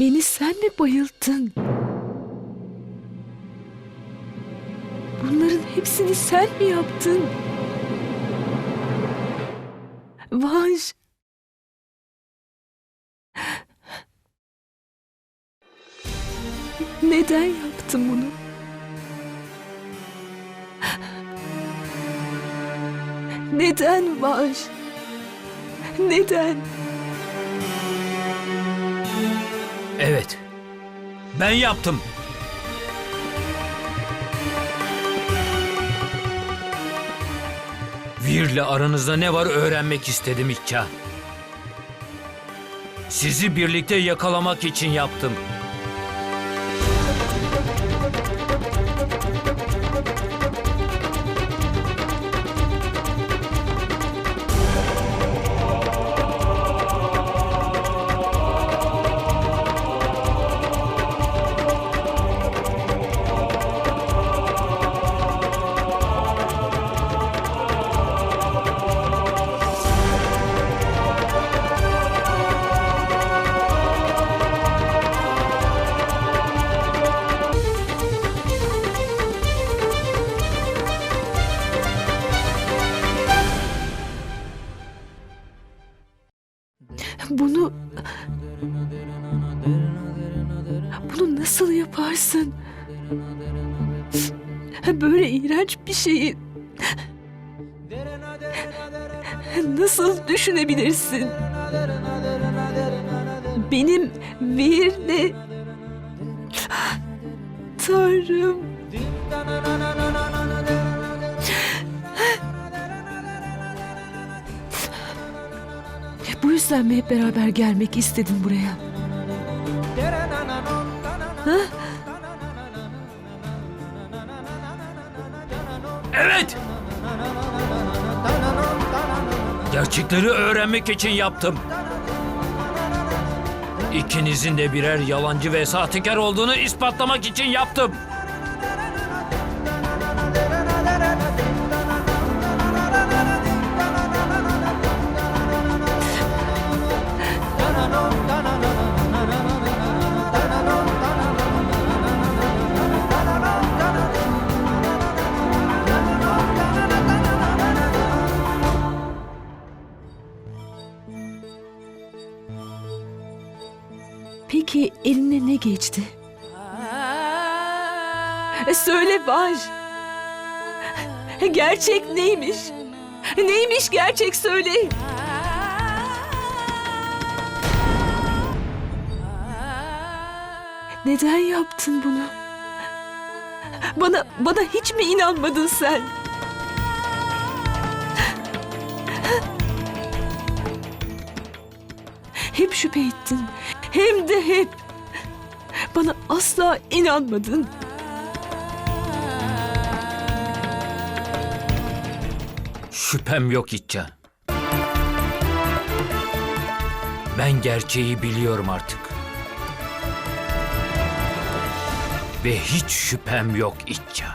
Beni sen mi bayılttın? Bunların hepsini sen mi yaptın? Vanş. Neden yaptın bunu? Neden Vanş? Neden? Evet. Ben yaptım. Vir'le aranızda ne var öğrenmek istedim İkka. Sizi birlikte yakalamak için yaptım. Bunu... Bunu nasıl yaparsın? Böyle iğrenç bir şeyi... Nasıl düşünebilirsin? Benim Vir'le... Tanrım... Bu yüzden mi hep beraber gelmek istedin buraya? Ha? Evet. Gerçekleri öğrenmek için yaptım. İkinizin de birer yalancı ve sahtekar olduğunu ispatlamak için yaptım. Peki eline ne geçti? E, Söyle Vaj. Gerçek neymiş? Neymiş gerçek söyle. Neden yaptın bunu? Bana bana hiç mi inanmadın sen? Hep şüphe ettin. Hem de hep. Bana asla inanmadın. Şüphem yok İtcan. Ben gerçeği biliyorum artık. Ve hiç şüphem yok İtcan.